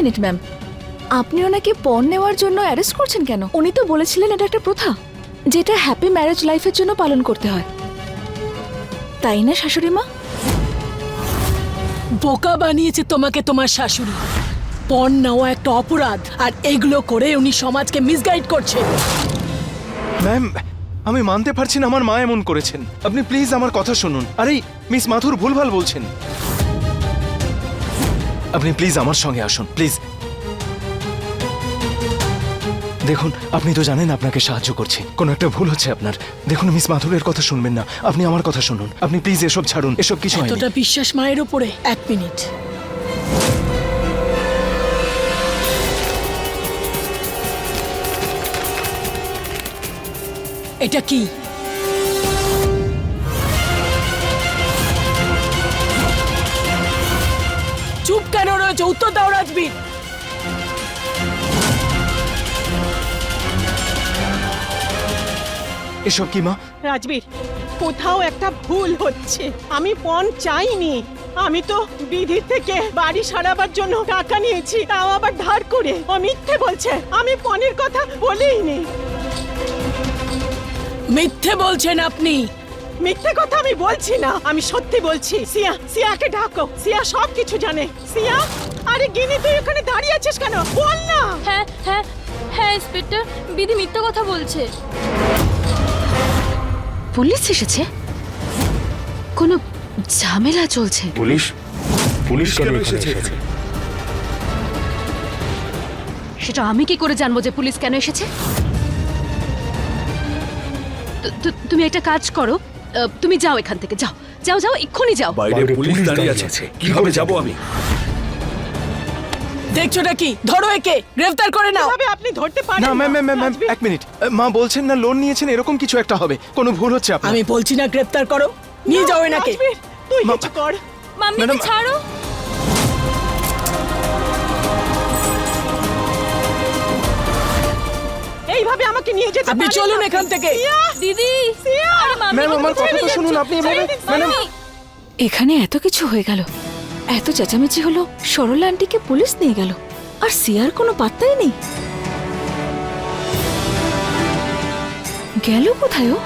Minute ma'am. আপনি ওনাকে পণ নেওয়ার জন্য অ্যারেস্ট করছেন কেন? উনি তো বলেছিলেন এটা একটা প্রথা যেটা হ্যাপি ম্যারেজ লাইফের জন্য পালন করতে হয়। তাই না শাশুড়ি মা? বোকা বানিয়েছে তোমাকে তোমার শাশুড়ি। পণ নেওয়া একটা অপরাধ আর এগুলো করে উনি সমাজকে মিসগাইড করছে। ম্যাম আমি মানতে পারছি না আমার মা এমন করেছেন। আপনি প্লিজ আমার কথা শুনুন। আরে মিস মাথুর ভুলভাল বলছেন। আপনি প্লিজ আমার সঙ্গে আসুন, প্লিজ। দেখুন, আপনি তো জানেন আপনাকে সাহায্য করছি। কোনো একটা ভুল হচ্ছে আপনার। দেখুন, মিস মাথুরের কথা শুনবেন না। আপনি আমার কথা শুনুন। আপনি প্লিজ এসব ছাড়ুন। এসব কিছু বিশ্বাস মায়ের উপরে। এক মিনিট। এটা কি? কেন রয়েছে? উত্তর দাও রাজবীর। এসব কি মা? রাজবীর কোথাও একটা ভুল হচ্ছে। আমি পণ চাইনি। আমি তো বিধির থেকে বাড়ি সারাবার জন্য টাকা নিয়েছি তাও আবার ধার করে। ও মিথ্যে বলছে। আমি পণের কথা বলিনি। মিথ্যে বলছেন আপনি। মিথ্যে কথা আমি বলছি না। আমি সত্যি বলছি। সিয়া সিয়াকে ডাকো। সিয়া সব কিছু জানে। সিয়া আরে গিনি তুই ওখানে দাঁড়িয়ে আছিস কেন? বল না। হ্যাঁ হ্যাঁ হ্যাঁ ইন্সপেক্টর বিধি মিথ্যে কথা বলছে। পুলিশ এসেছে? কোনো ঝামেলা চলছে? পুলিশ? পুলিশ কেন এসেছে? সেটা আমি কি করে জানব যে পুলিশ কেন এসেছে? তুমি একটা কাজ করো। তুমি যাও এখান থেকে যাও। যাও যাও এক্ষুনি যাও। বাইরে পুলিশ দাঁড়িয়ে আছে। কীভাবে যাব আমি? দেখছ নাকি ধরো একে গ্রেফতার করে নাও। তবে আপনি ধরতে পারেন না ম্যাম ম্যাম ম্যাম এক মিনিট। মা বলছেন না লোন নিয়েছেন এরকম কিছু একটা হবে। কোনো ভুল হচ্ছে আপনার? আমি বলছি না গ্রেফতার করো নিয়ে যাও এনাকে। তুই কিছু কর। মাম্মি ছাড়ো। এইভাবে আমাকে নিয়ে যেতে আপনি চলুন এখান থেকে। দিদি ম্যাম আমার কথা তো শুনুন আপনি এভাবে ম্যাডাম এখানে এত কিছু হয়ে গেল। এত চেঁচামেচি হলো সরলা আন্টিকে পুলিশ নিয়ে গেল। আর সিয়ার কোনো পাত্তাই নেই। গেল কোথায় ও?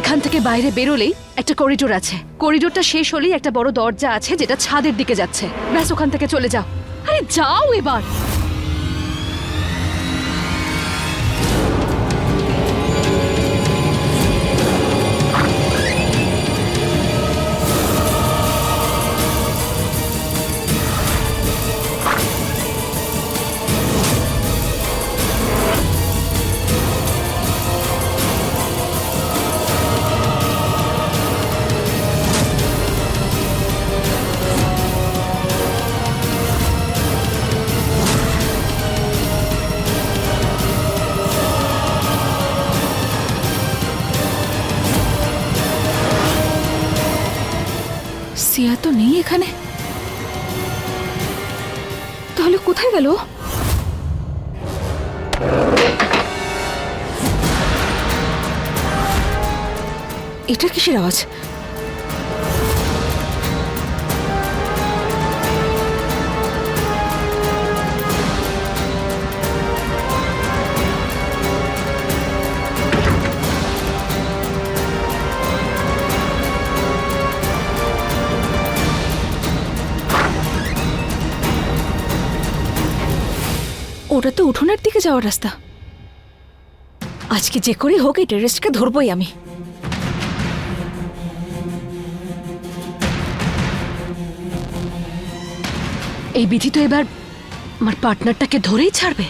এখান থেকে বাইরে বেরোলেই একটা করিডোর আছে। করিডোরটা শেষ হলেই একটা বড় দরজা আছে যেটা ছাদের দিকে যাচ্ছে। ব্যাস ওখান থেকে চলে যাও। আরে যাও এবার। কিসের আওয়াজ? ওটা তো উঠোনের দিকে যাওয়ার রাস্তা। আজকে যে করেই হোক, এই টেরেস্টকে ধরবই আমি। এই বিধি তো এবার আমার পার্টনারটাকে ধরেই ছাড়বে।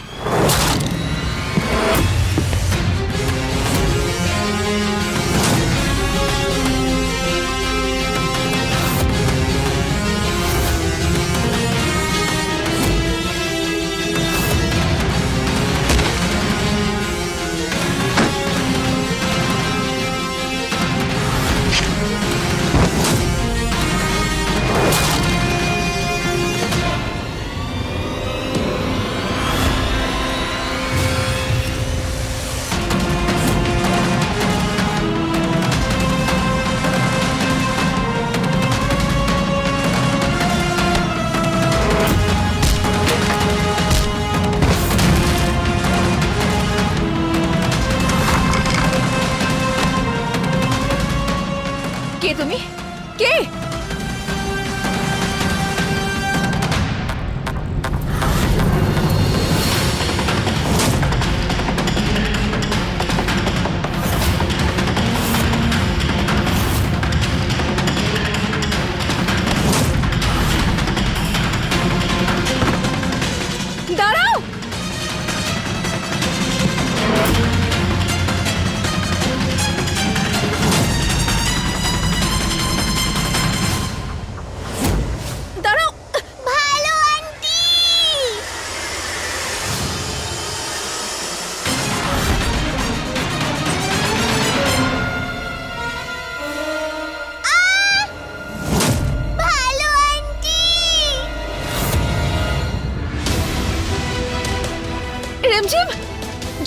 রিমঝিম?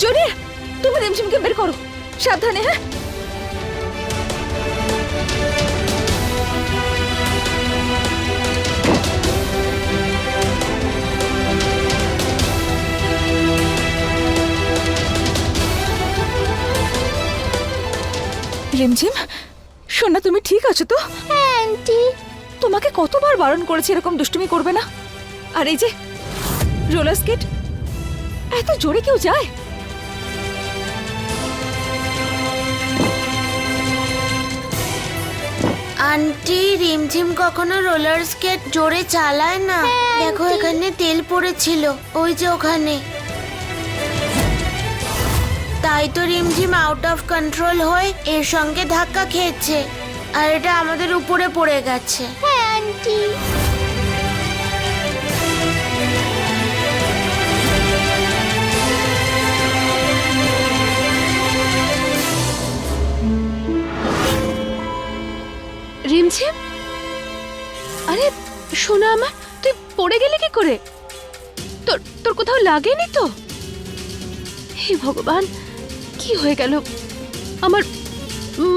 জোরে তুমি রিমঝিমকে বের করো। সাবধানে হ্যাঁ? রিমঝিম সোনা তুমি ঠিক আছো তো? আন্টি। তোমাকে কতবার বারণ করেছি এরকম দুষ্টুমি করবে না? আর এই যে রোলার স্কেট এত জোরে কেউ যায়? আন্টি রিমঝিম কখনো রোলার স্কেট জোরে চালায় না। দেখো এখানে তেল পড়েছিল। ওই যে ওখানে। তাই তো রিমঝিম আউট অফ কন্ট্রোল হয়ে এর সঙ্গে ধাক্কা খেয়েছে। আর এটা আমাদের উপরে পড়ে গেছে। হ্যাঁ আন্টি। রিমঝিম? আরে শোনা আমার, তুই পড়ে গেলি কি করে? তোর তোর কোথাও লাগেনি তো? হে ভগবান, কি হয়ে গেল? আমার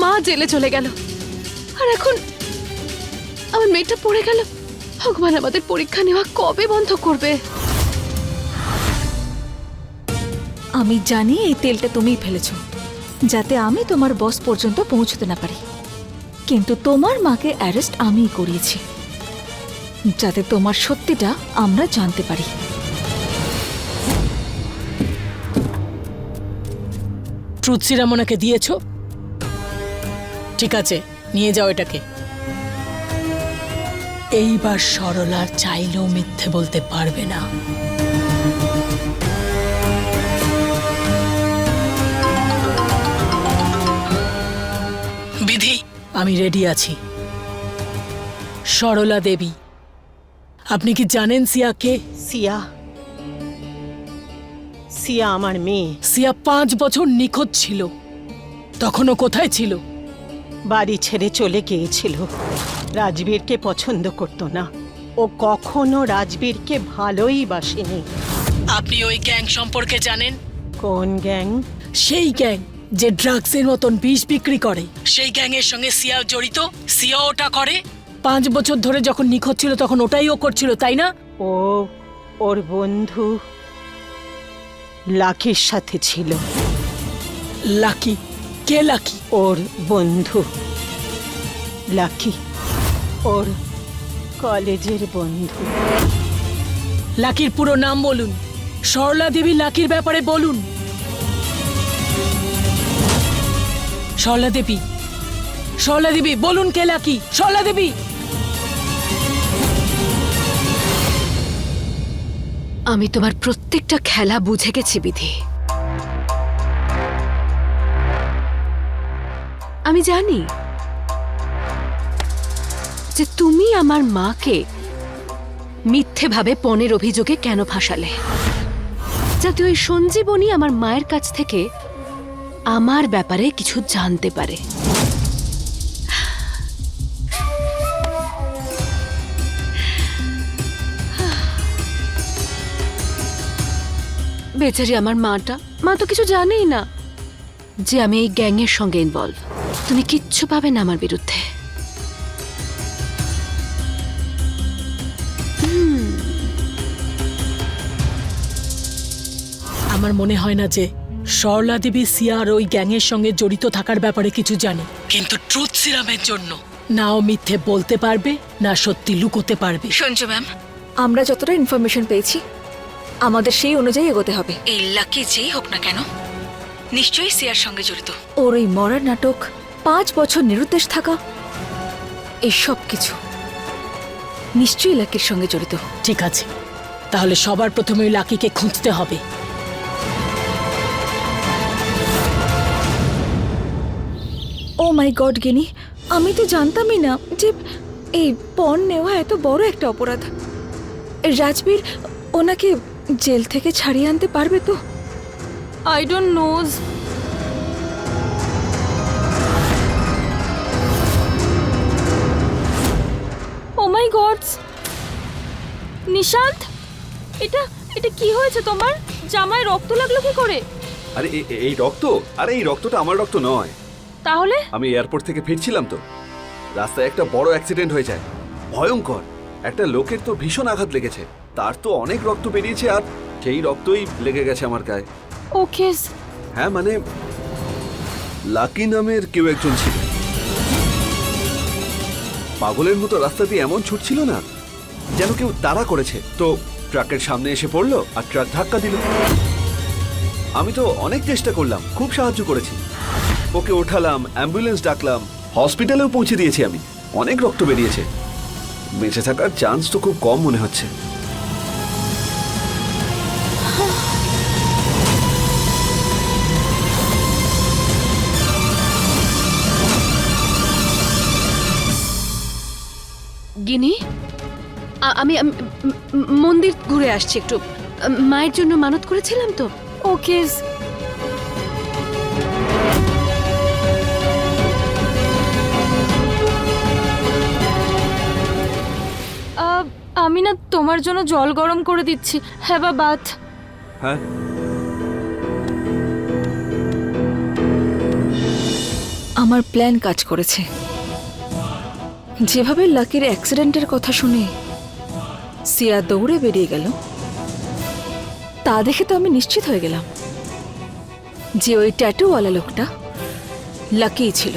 মা জেলে চলে গেল। আর এখন আমার মেয়েটা পড়ে গেল। ভগবান আমাদের পরীক্ষা নেওয়া কবে বন্ধ করবে? আমি জানি এই তেলটা তুমিই ফেলেছ, যাতে আমি তোমার বস পর্যন্ত পৌঁছতে না পারি। কিন্তু তোমার মাকে অ্যারেস্ট আমিই করিয়েছি, যাতে তোমার সত্যিটা আমরা জানতে পারি। ট্রুথ ওনাকে দিয়েছ? ঠিক আছে, নিয়ে যাও এটাকে। এইবার সরলা চাইলেও মিথ্যে বলতে পারবে না। আমি রেডি আছি। সরলা দেবী আপনি কি জানেন সিয়াকে সিয়া। সিয়া আমার মেয়ে। সিয়া পাঁচ বছর নিখোঁজ ছিল। তখনও কোথায় ছিল? বাড়ি ছেড়ে চলে গিয়েছিল। রাজবীরকে পছন্দ করতো না। ও কখনো রাজবীরকে ভালোই বাসেনি। আপনি ওই গ্যাং সম্পর্কে জানেন? কোন গ্যাং? সেই গ্যাং। যে ড্রাগসের মতন বিষ বিক্রি করে। সেই গ্যাংয়ের সঙ্গে সিয়া জড়িত সিয়া ওটা করে। পাঁচ বছর ধরে যখন নিখোঁজ ছিল তখন ওটাই ও করছিল তাই না? ও ওর বন্ধু লাকির সাথে ছিল। লাকি? কে লাকি? ওর বন্ধু লাকি। ওর কলেজের বন্ধু। লাকির পুরো নাম বলুন। সরলা দেবী লাকির ব্যাপারে বলুন। সরলা দেবী। সরলা দেবী, বলুন সরলা দেবী! আমি তোমার প্রত্যেকটা খেলা বুঝে গেছি, বিধি। আমি জানি যে তুমি আমার মাকে মিথ্যেভাবে পণের অভিযোগে কেন ফাঁসালে। যাতে ওই সঞ্জীবনী আমার মায়ের কাছ থেকে আমার ব্যাপারে কিছু জানতে পারে। বেচারি আমার মাটা, মা তো কিছু জানেই না যে আমি এই গ্যাংয়ের সঙ্গে ইনভলভ তুমি কিচ্ছু পাবে না আমার বিরুদ্ধে। আমার মনে হয় না যে সরলা দেবী সিয়া আর ওই গ্যাংয়ের সঙ্গে জড়িত থাকার ব্যাপারে কিছু জানে। কিন্তু ট্রুথ সিরামের জন্য। না ও মিথ্যে বলতে পারবে না সত্যি লুকোতে পারবে। সঞ্জু ম্যাম আমরা যতটা ইনফরমেশন পেয়েছি আমাদের সেই অনুযায়ী এগোতে হবে। এই লাকি যেই হোক না কেন নিশ্চয়ই সিয়ার সঙ্গে জড়িত। ওর এই মরার নাটক পাঁচ বছর নিরুদ্দেশ থাকা এই সব কিছু নিশ্চয়ই লাকির সঙ্গে জড়িত। ঠিক আছে তাহলে সবার প্রথমে ওই লাকিকে খুঁজতে হবে। ও মাই গড গিনি আমি তো জানতামই না যে এই পণ নেওয়া এত বড় একটা অপরাধ। রাজবীর ওনাকে জেল থেকে ছাড়িয়ে আনতে পারবে তো? I don't knows oh my gods Nishant এটা এটা কি হয়েছে তোমার? জামায় রক্ত লাগল কি করে? আরে এই রক্ত? আরে এই রক্তটা আমার রক্ত নয়। তাহলে? আমি এয়ারপোর্ট থেকে ফিরছিলাম তো। রাস্তায় একটা বড় অ্যাক্সিডেন্ট হয়ে যায়। ভয়ঙ্কর। একটা লোকের তো ভীষণ আঘাত লেগেছে। তার তো অনেক রক্ত বেরিয়েছে আর সেই রক্তই লেগে গেছে আমার গায়ে। ওকে হ্যাঁ মানে লাকি নামের কেউ একজন ছিল। পাগলের মতো রাস্তা দিয়ে এমন ছুটছিল না যেন কেউ তাড়া করেছে। তো ট্রাকের সামনে এসে পড়ল আর ট্রাক ধাক্কা দিল। আমি তো অনেক চেষ্টা করলাম খুব সাহায্য করেছি। ওকে ওঠালাম অ্যাম্বুলেন্স ডাকলাম হসপিটালেও পৌঁছে দিয়েছি আমি। অনেক রক্ত বেরিয়েছে। বেঁচে থাকার চান্স তো খুব কম মনে হচ্ছে। গিনি আমি মন্দির ঘুরে আসছি একটু। মায়ের জন্য মানত করেছিলাম তো। ওকে আমি না তোমার জন্য জল গরম করে দিচ্ছি। হ্যাঁ বা বাথ হ্যাঁ? আমার প্ল্যান কাজ করেছে। যেভাবে লাকির অ্যাক্সিডেন্টের কথা শুনে সিয়া দৌড়ে বেরিয়ে গেল তা দেখে তো আমি নিশ্চিত হয়ে গেলাম যে ওই ট্যাটুওয়ালা লোকটা লাকিই ছিল।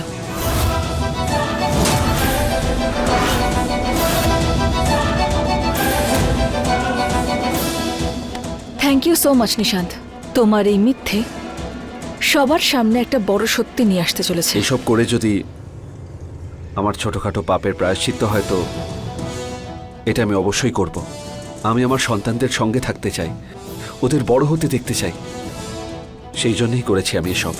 Thank you so much Nishant তোমার এই মিথ্যে সবার সামনে একটা বড় সত্যি নিয়ে আসতে চলেছে। এইসব করে যদি আমার ছোটখাটো পাপের প্রায়শ্চিত্ত হয় তো এটা আমি অবশ্যই করব। আমি আমার সন্তানদের সঙ্গে থাকতে চাই ওদের বড় হতে দেখতে চাই। সেই জন্যই করেছি আমি এসব।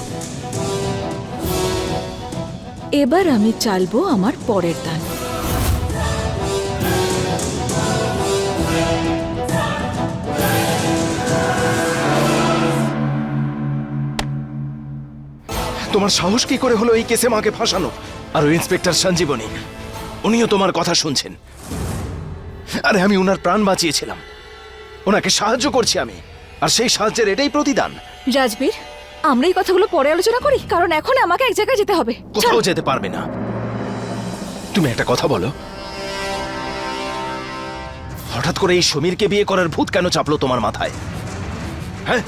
এবার আমি চালবো আমার পরের দান। তোমার সাহস কি করে হলো এই কেসে মাকে ফাঁসানো? আর ওই ইন্সপেক্টর সঞ্জীবনী উনিও তোমার কথা শুনছেন। আরে আমি ওনার প্রাণ বাঁচিয়েছিলাম। ওনাকে সাহায্য করছি আমি আর সেই সাহায্যের এটাই প্রতিদান। রাজবীর আমরা এই কথাগুলো পরে আলোচনা করি কারণ এখন আমাকে এক জায়গায় যেতে হবে। কোথাও যেতে পারবে না। তুমি একটা কথা বলো। হঠাৎ করে এই সমীরকে বিয়ে করার ভূত কেন চাপলো তোমার মাথায়? হ্যাঁ?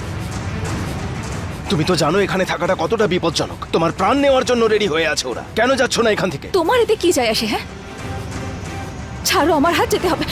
তুমি তো জানো এখানে থাকাটা কতটা বিপজ্জনক। তোমার প্রাণ নেওয়ার জন্য রেডি হয়ে আছে ওরা। কেন যাচ্ছ না এখান থেকে? তোমার এতে কি যায় আসে হ্যাঁ? ছাড়ো, আমার হাত যেতে হবে।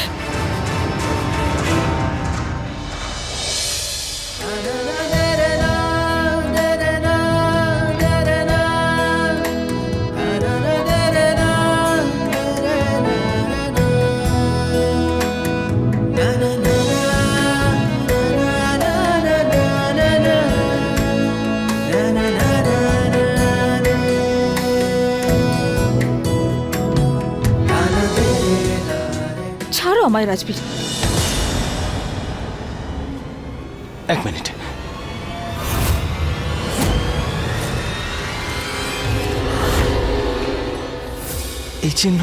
আমায় রাজবীর। এক মিনিট। এই চিহ্ন?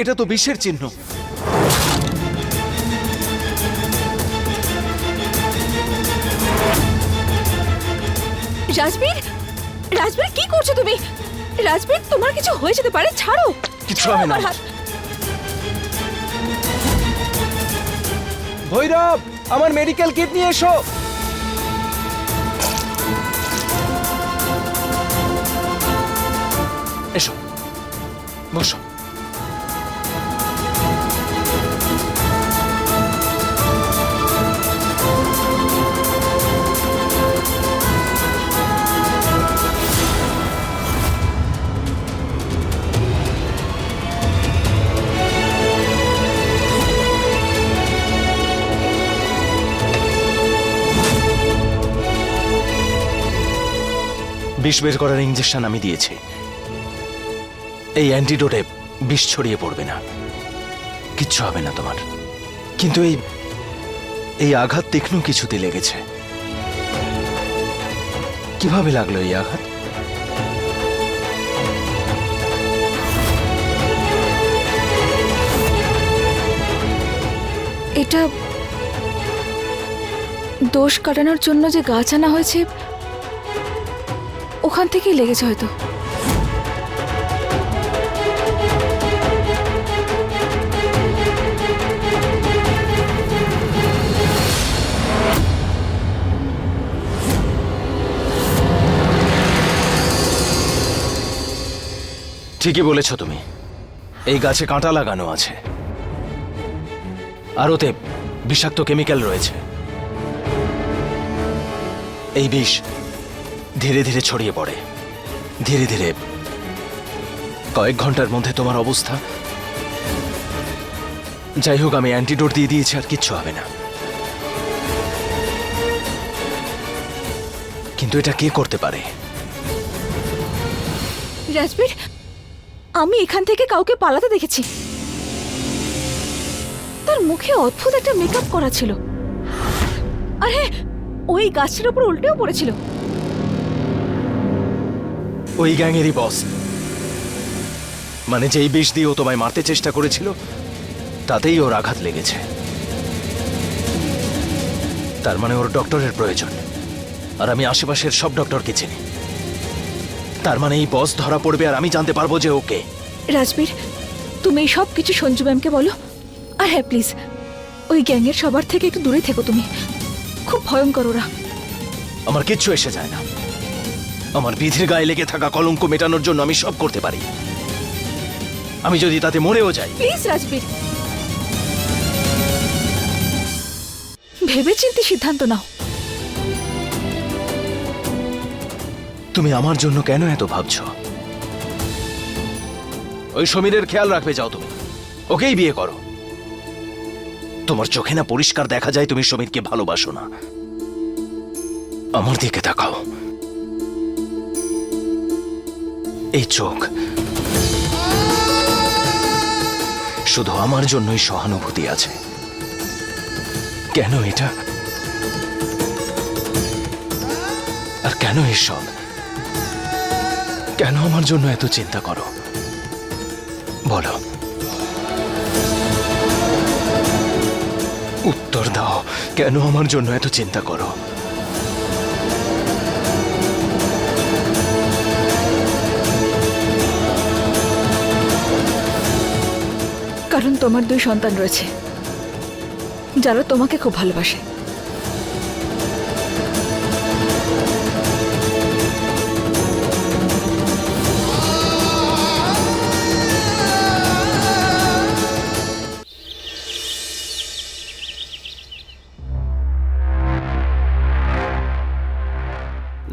এটা তো বিশ্বের চিহ্ন। রাজবীর? রাজবীর কি করছ তুমি? রাজবীর তোমার কিছু হয়ে যেতে পারে? ছাড়ো। কিছু হবে না। ভৈরব আমার মেডিকেল কিট নিয়ে এসো। এসো। বসো। বিষ বের করার ইঞ্জেকশন আমি দিয়েছি। এই অ্যান্টিডোটে বিষ ছড়িয়ে পড়বে না। কিচ্ছু হবে না তোমার। কিন্তু এই এই আঘাত তীক্ষ্ণ কিছুতে লেগেছে। কীভাবে লাগল এই আঘাত? এটা দোষ কাটানোর জন্য যে গাছ আনা হয়েছে ওখান থেকেই লেগেছে হয়তো। ঠিকই বলেছ তুমি। এই গাছে কাঁটা লাগানো আছে। আর ওতে বিষাক্ত কেমিক্যাল রয়েছে। এই বিষ ধীরে ধীরে ছড়িয়ে পড়ে। ধীরে ধীরে কয়েক ঘণ্টার মধ্যে তোমার অবস্থা। যাই হোক, আমি অ্যান্টিডোট দিয়ে দিয়েছি, আর কিচ্ছু হবে না। কিন্তু এটা কে করতে পারে? রাজবীর, আমি এখান থেকে কাউকে পালাতে দেখেছি। তার মুখে অদ্ভুত একটা মেকআপ করা ছিল। আর, ওই গাছটার উপর উল্টেও পড়েছিল। ওই গ্যাংয়েরই বস মানে যেই বিষ দিয়ে ও তোমায় মারতে চেষ্টা করেছিল তাতেই ওর আঘাত লেগেছে। তার মানে ওর ডক্টরের প্রয়োজন। আর আমি আশেপাশের সব ডক্টরকে চিনি। তার মানে এই বস ধরা পড়বে আর আমি জানতে পারব যে ওকে রাজবীর তুমি এই সব কিছু সঞ্জু ম্যামকে বলো। আর হ্যাঁ প্লিজ ওই গ্যাংয়ের সবার থেকে একটু দূরে থেকো তুমি। খুব ভয়ঙ্কর ওরা। আমার কিচ্ছু এসে যায় না। আমার বিধির গায়ে লেগে থাকা কলঙ্ক মেটানোর জন্য আমি সব করতে পারি। আমি যদি তাতে মরেও যাই। প্লিজ রাজবীর। ভেবেচিন্তে সিদ্ধান্ত নাও। তুমি আমার জন্য কেন এত ভাবছ? ওই সমীরের খেয়াল রাখবে যাও তুমি। ওকেই বিয়ে করো। তোমার চোখে না পরিষ্কার দেখা যায় তুমি সমীরকে ভালোবাসো না। আমার দিকে তাকাও। এই চোখ। শুধু আমার জন্যই সহানুভূতি আছে। কেন এটা? আর কেন এসব কেন আমার জন্য এত চিন্তা করো? বলো। উত্তর দাও, কেন আমার জন্য এত চিন্তা করো? কারণ তোমার দুই সন্তান রয়েছে যারা তোমাকে খুব ভালোবাসে।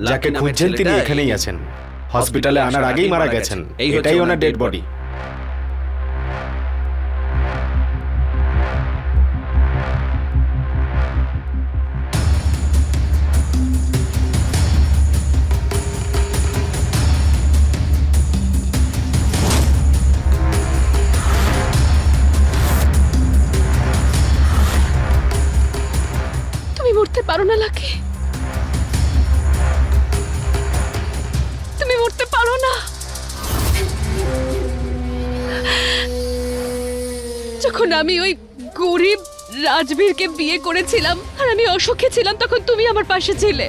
যাকে খুঁজছেন তিনি এখানেই আছেন। হসপিটালে আনার আগেই মারা গেছেন। এটাই ওনার ডেড বডি আমি ওই গরিব রাজবীরকে বিয়ে করেছিলাম, আর আমি অসুখে ছিলাম তখন তুমি আমার পাশে ছিলে।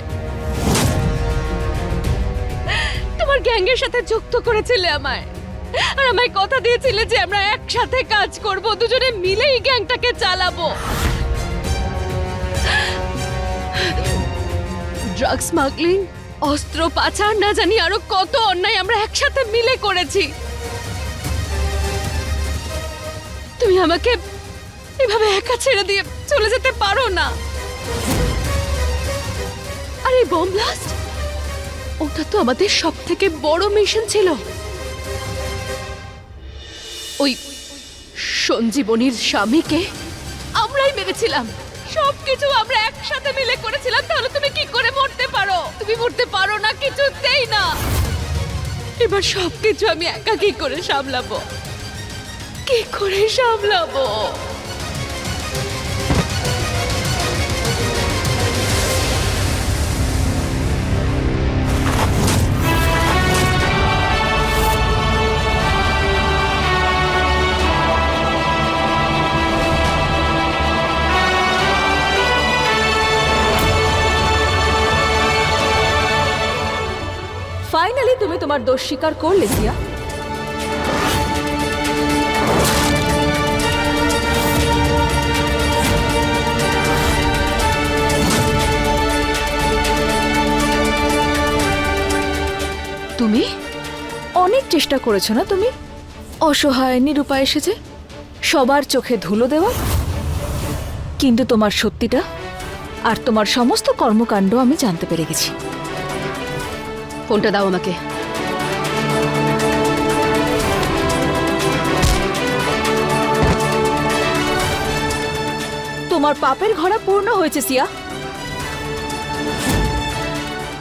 তোমার গ্যাংয়ের সাথে যুক্ত করেছিলে আমায়, আর আমায় কথা দিয়েছিলে যে আমরা একসাথে কাজ করব, দুজনে মিলেই গ্যাংটাকে চালাবো। ড্রাগ স্মাগলিং অস্ত্র পাচার না জানি আরও কত অন্যায় আমরা একসাথে মিলে করেছি। তুমি আমাকে এভাবে একা ছেড়ে দিয়ে চলে যেতে পারো না। আরে বোম ব্লাস্ট ওটা তো আমাদের সব থেকে বড় মিশন ছিল। ওই সঞ্জীবনীর স্বামীকে আমরাই মেরেছিলাম। সবকিছু আমরা একসাথে মিলে করেছিলাম, তাহলে তুমি কি করে মরতে পারো? তুমি মরতে পারো না, কিছুতেই না। এবার সবকিছু আমি একা কি করে সামলাবো। কি করে সামলাবো? ফাইনালি তুমি তোমার দোষ স্বীকার করলে জিয়া। তুমি? অনেক চেষ্টা করেছ না তুমি? অসহায় নিরুপায় এসেছে। সবার চোখে ধুলো দেওয়া। কিন্তু তোমার সত্যিটা আর তোমার সমস্ত কর্মকাণ্ড আমি জানতে পেরে গেছি। ফোনটা দাও আমাকে। তোমার পাপের ঘোড়া পূর্ণ হয়েছে সিয়া।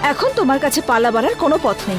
এখন তোমার কাছে পালা বাড়ার কোনো পথ নেই।